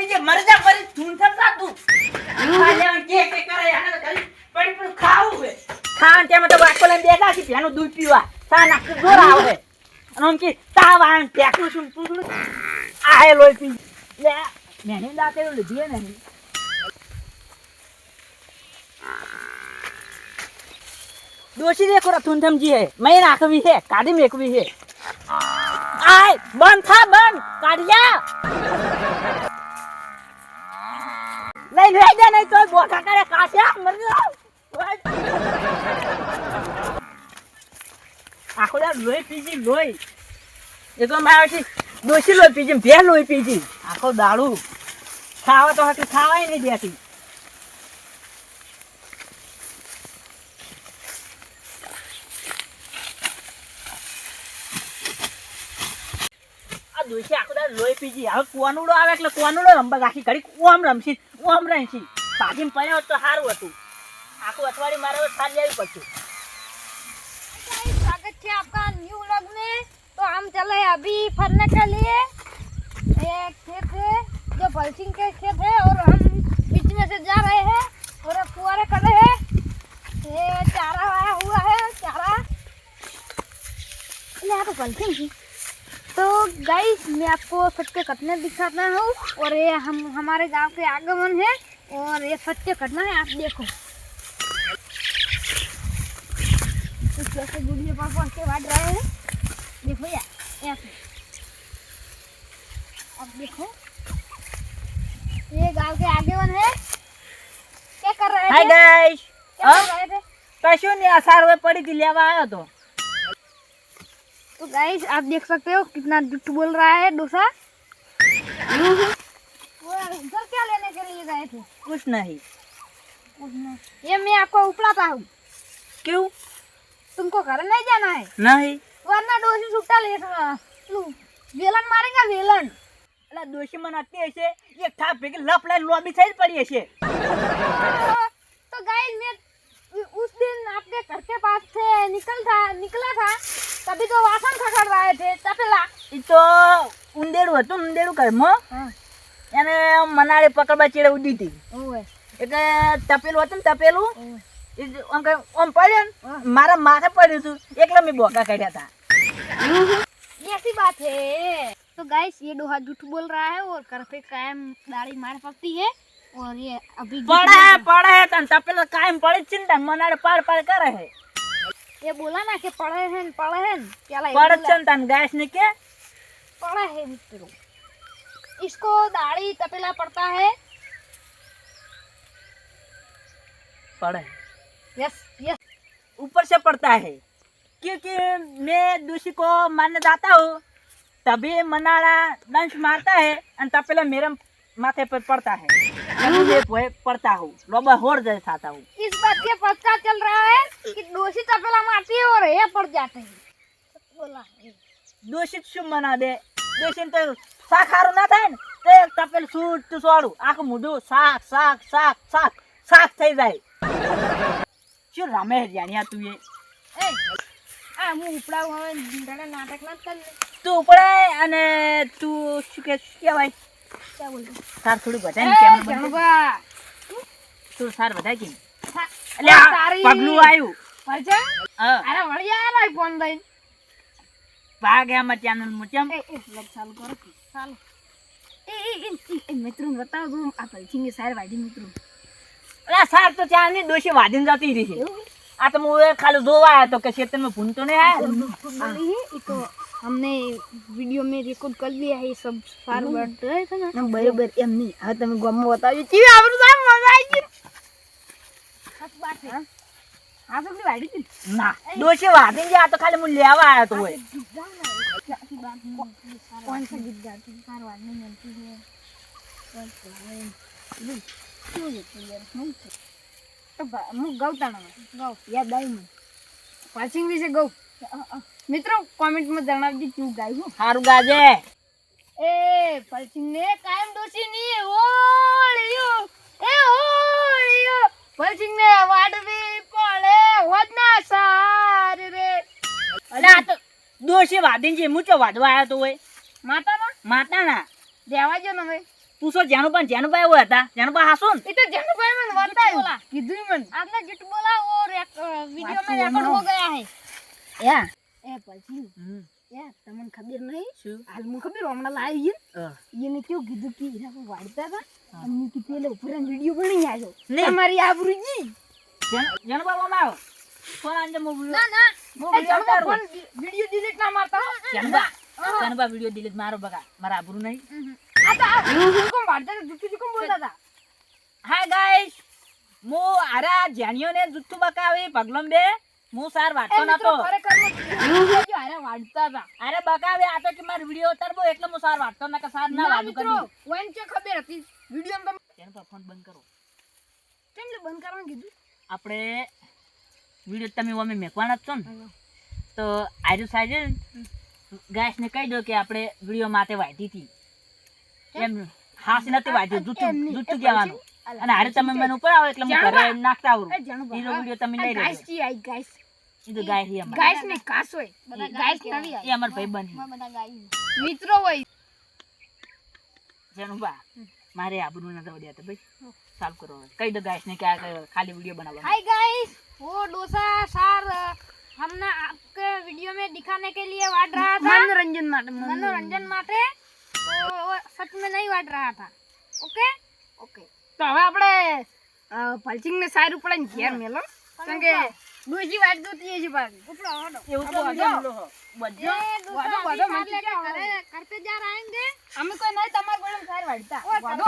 PJ Merja પરી તું થમ સાતું ખાલ્યા કે કે કરે આને કરી ખાલી પડી પડી ખાવું હે ખાન તેમ તો વાકો લઈને બેઠા છે પેનું દૂધ પીવા. સા નાખ જોર આવે. અને આમ કે તા વાણ ટેકું છું પૂછું આ હે લોહી પી. લે મેને દાતે લીધી નહીં. દોશી રા તું થમજી હે. મેં નાખવી હે કાઢી મેકવી હે. આય બંધ થા બંધ. કાઢ્યા લઈ રહી જાય નહીં તો બોખા કરે કાશ્યા મરી આખો દાર લોહી પીજી લોહી એ તો મારે છે દોશી લોહી પીજી બે લોહી પીજી આખો દાડું ખાવા તો હકી ખાવાય નહીં દેતી આ દોશી આખો દાડો લોહી પીજી હવે કોનુડો આવે એટલે કોનુડો રમવા રાખી ઘડી ઓમ રમશી ઓમ રમશી ભાગીને પડ્યો હોત તો સારું હતું આખું અઠવાડિયું મારે હવે ખાલી આવી પડશે स्वागत है आपका न्यू व्लॉग में तो हम चले हैं अभी फरने के लिए एक खेत है जो पलसिंग के खेत है और हम बीच में से जा रहे हैं और अब फुहारे कर रहे हैं ये चारा आया हुआ है चारा ये यहाँ तो पलसिंग थी तो गाइस मैं आपको सत्य घटना दिखाता हूँ और ये हम हमारे गांव के आगमन है और ये सत्य घटना है आप देखो कुछ कैसे गुड़िया पर पहुंच के बांट रहे हैं देखो यार ऐसे अब देखो ये गांव के आगे वन है क्या कर रहे હાય थे ગાઈસ क्या कर रहे थे કશું નહીં આ સારું પડી હતી લેવા આવ્યો તો तो गाइस आप देख सकते हो कितना झूठ बोल रहा है डोसा वो इधर क्या लेने के लिए गए थे कुछ नहीं ये मैं आपको उपड़ाता हूँ क्यों तुमको घर नहीं जाना है નહીં वरना डोसी छुट्टा ले लो वेलन मारेगा वेलन એટલે દોશી મને અત્યારે છે એક થાપ ભેગી લપ લઈને લોબી થઈ જ પડી છે तो गाइस मैं उस दिन आपके घर के पास से निकल था निकला था तभी तो તો ઉંદેડું હતું ઉંદેડું ઘરમાં हाँ એને મનાડે પકડવા ચેડે ઉડી હતી ओए એટલે તપેલું હતું ને તપેલું ओए એ જ આમ કઈ આમ પડ્યો ને મારા માથે પડ્યું હતું એટલે મેં બોકા કાઢ્યા હતા ये ऐसी बात है तो गाइस ये डोहा झूठ बोल रहा है और घर पे कायम दाढ़ी मार पड़ती है और ये अभी झूठ પડે बोल- પડે તને તપેલું કાયમ પડે જ છે ને તને મનાડે પાડ પાડ કરે છે ये बोला ना कि पढ़े हैं पढ़े हैं क्या ला- પડે જ છે ને पड़ा है मित्रों। इसको दाढ़ी तपेला पड़ता है। पड़ा। है यस यस ऊपर से पड़ता है। क्योंकि मैं दूसरी को मान्यदाता हूँ तभी मनाड़ा दंश मारता है और तपेला मेरे माथे पर पड़ता है। पड़ता हूँ लोबा होड़ जैसे खाता हूँ। इस बात के पता चल रहा है कि दोषी तपेला मारती है और ये पड़ जाते हैं। दोषित शुभ मना दे દોષિત તો શાક સારું ના થાય ને તે તપેલ સૂટ સોડું. આખું મોઢું શાક શાક શાક શાક શાક થઈ જાય. શું રમે જાણ્યા તું એ? આ હું ઉપડાવું હવે ધડા નાટક ના કર તું ઉપડાય અને તું શું કે કહેવાય? ક્યાં બોલતું? સાર થોડું વધારે ને કેમ તું સાર વધારે કેમ એટલે પગલું આવ્યું. અરે વળી આ રે ફોન દઈ ભાગ એમાં ચેનલ મુચમ એ એ લગ ચાલુ કરો કે. ચાલો એ એ એ- એ મિત્રો બતાવો તું આ પલચીંગે સાર વાડી મિત્રો અલા સાર તો ત્યાં ની ડોશી વાદીને જતી રહી છે એવું આ તો હું એ ખાલી જોવા આવ્યો તો કે ખેતરમાં ભૂન તો નહીં આવ્યો बोली है ये तो हमने वीडियो में रिकॉर्ड कर लिया है ये सब सार बढ़ रहे थे ना બરોબર એમ નહીં હવે તમે ગમો બતાવ્યું ચીવી આપણું સાહેબ મજા આવી ગઈ सच बात આ તો વાડી ના. ડોશી વાડી જે આ તો ખાલી હું લેવા આવ્યો તો હોય. કોણ છે ગીતગાર તું તાર વાડી નમતી છે કોણ છે? શું છે તું યાર? શું છે? તો હું ગૌતાણા ગૌ. યાદ આવી પાસિંગ વિશે ગૌ. મિત્રો કોમેન્ટમાં જણાવજો શું ગાયું સારું ગાજે. એ પલસિંગ ને કાયમ ડોશી ની ઓળિયો. એ ઓળિયો. પલસિંગ ને વાડવી. હોજ ના સાર રે. અરે આ તો દોષી વાદીન છે હું ચો વાદવા આવ્યો તો હોય? માતાના? માતાના. દેવા જો ને ભાઈ તું શું જાનુબા જાનુબા એવો હતા? જાનુબા હાસો ને? એ તો જાનુબા મને વતાય કીધું મને. આપને જીટ બોલા ઓ વિડિયો માં રેકોર્ડ હો ગયા હે. યા. એ પછી. યા તમને ખબર નહીં? શું? હાલ હું ખબર હમણાં લાવી ગઈ એને કેવું કીધું કે હીરા વાડતા હતા. અને કીધું એટલે ઉપર વિડિયો બની આવ્યો તમારી આબરૂ જી જેનુબા ઓમાં આવો ફોન આંજે મો ना ना મો વિડિયો ઉતારું. વીડિયો ડિલીટ ના મારતા હો. જેનુબા જેનુબા વિડિયો ડિલીટ મારો બગા. મારા આબરૂ નહીં? આ તો આ હું હું કોમ હતા જુઠ્ઠું જુઠ્ઠું બોલતા હતા? હાય ગાઈસ મો આરા જાનિયો ને જુઠ્ઠું બકાવી પગલમ બે. હું સાર વાટતો નતો અરે હું જો હતા. અરે બકાવે આ તો કે મારો વિડિયો ઉતારબો એટલે હું સાર વાટતો ન કે સાર ના ના કરી. ઓન કે ખબર હતી? વીડિયો માં ફોન બંધ કરો? કેમ બંધ કરવાનું કીધું? આપણે વીડિયો તમે અમે મેકવાના જ છો ને? તો આજુ સાજે ગાયસને કહી દો કે આપણે વીડિયો માટે વાંધી હતી. એમ હાસ નથી વાંધ્યું જૂઠું જૂઠું કહેવાનું. અને હારે તમે મને ઉપર આવો એટલે હું ઘરે નાખતા આવું. હીરો વીડિયો તમે લઈ રહ્યો ગાઈસ કીધું ગાય હી અમાર. ગાઈસ ને કાસ હોય ગાઈસ નવી એ અમાર ભાઈ બની મિત્રો હોય. જનુબા મારે આબરૂ નતા વડ્યા હતા ભાઈ. સાફ કરો હવે. કહી દો ગાઈસ ને કે આ ખાલી વિડિયો બનાવવાનો हाय गाइस वो डोसा सार अ, हमने आपके वीडियो में दिखाने के लिए वाट रहा था મનોરંજન માટે मनोरंजन माटे तो वो सच में नहीं वाट रहा था ओके ओके તો હવે આપણે પલ્ચિંગ ને સારું પડે ને ઘેર મેલો કારણ કે ડોસી વાટ જોતી છે પાછી उपड़ा हटो એવું આ તો બધો. વિડિયો લો બધો ये डोसा वादो, अभी वादो, सार मंकी लेके क्या घरे घर पे जा रहेंगे અમે કોઈ નહીં તમારે કોઈ સાર વાળતા और વાંધો.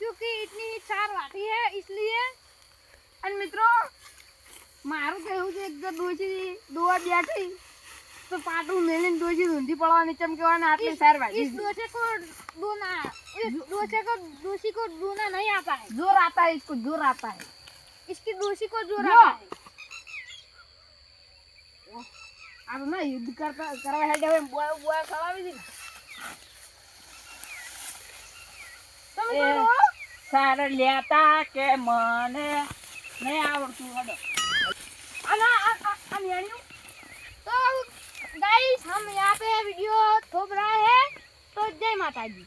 क्योंकि इतनी सार वाटी है इसलिए અને મિત્રો મારું કહેવું છે એક તો ડોસી દોવા બેઠી તો પાટું મેલીને ડોસી ઊંધી પડવાની ચમકેવાના આટલી સાર વાળી इस डोसे को डोना इस डोसे को डोसी को डोना नहीं आता है જોર આતા है इसको जोर आता है इसकी डोसी को जोर लो। आता है આ તો ના યુદ્ધ કરતા કરવા હેડે હવે બોય બોય ખવાવી દીધી તમે એ બોલો સાર લેતા કે મને નહીં આવડતું હડો આના આ આ- આ નિયાણીઓ तो गाइस हम यहाँ पे वीडियो थोप रहा है तो जय माता दी